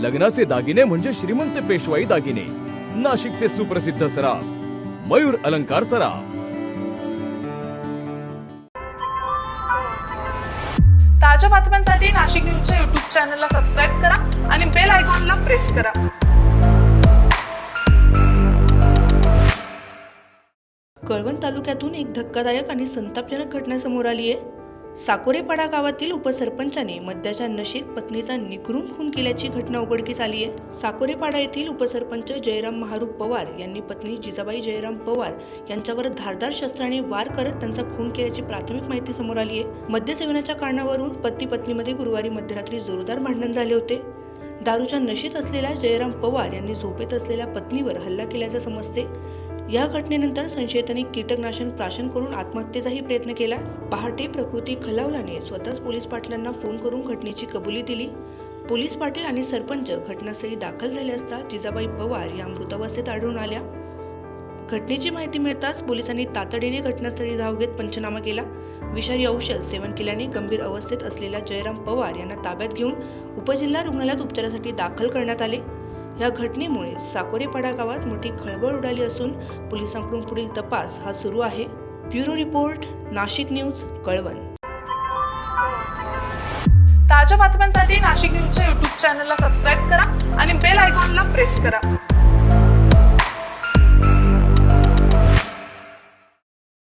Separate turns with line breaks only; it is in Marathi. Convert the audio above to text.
लग्नाचे दागिने म्हणजे श्रीमंत पेशवाई दागिने. नाशिकचे सुप्रसिद्ध सराफ मयूर अलंकार सराफ.
ताज्या बातम्यांसाठी नाशिक न्यूजच्या युट्यूब चॅनलला सबस्क्राईब करा आणि बेल आयकॉनला प्रेस करा.
कळवण तालुक्यातून एक धक्कादायक आणि संतापजनक घटना समोर आली आहे साकोरेपाडा गावातील उपसरपंचाने मद्याच्या नशेत पत्नीचा निकरून खून केल्याची घटना उघडकीस आली आहे. साकोरेपाडा येथील उपसरपंच जयराम महारूप पवार यांनी पत्नी जिजाबाई जयराम पवार यांच्यावर धारदार शस्त्राने वार करत त्यांचा खून केल्याची प्राथमिक माहिती समोर आली आहे. मद्यसेवनाच्या कारणावरून पती पत्नीमध्ये गुरुवारी मध्यरात्री जोरदार भांडण झाले होते. दारूच्या नशेत असलेल्या जयराम पवार यांनी झोपेत असलेल्या पत्नीवर हल्ला केल्याचे समजते. या घटनेनंतर संशयितांनी कीटकनाशक प्राशन करून आत्महत्येचाही प्रयत्न केला. पहाटे प्रकृती खलावल्याने स्वतःच पोलीस पाटलांना फोन करून घटनेची कबुली दिली. पोलीस पाटील आणि सरपंच घटनास्थळी दाखल झाले असता जिजाबाई पवार या मृतावस्थेत आढळून आल्या. घटनेची माहिती मिळताच पोलिसांनी तातडीने घटनास्थळी धाव घेत पंचनामा केला. विषारी औषध सेवन केल्याने गंभीर अवस्थेत असलेल्या जयराम पवार यांना ताब्यात घेऊन उपजिल्हा रुग्णालयात उपचारासाठी दाखल करण्यात आले. या घटनेमुळे साकोरेपाडा गावात मोठी खळबळ उडाली असून पोलिसांकडून पुढील तपास हा सुरू आहे. Bureau report Nashik news Kalwan.
ताज्या बातम्यांसाठी नाशिक न्यूजच्या युट्यूब चॅनलला सबस्क्राईब करा आणि बेल आयकॉनला प्रेस करा.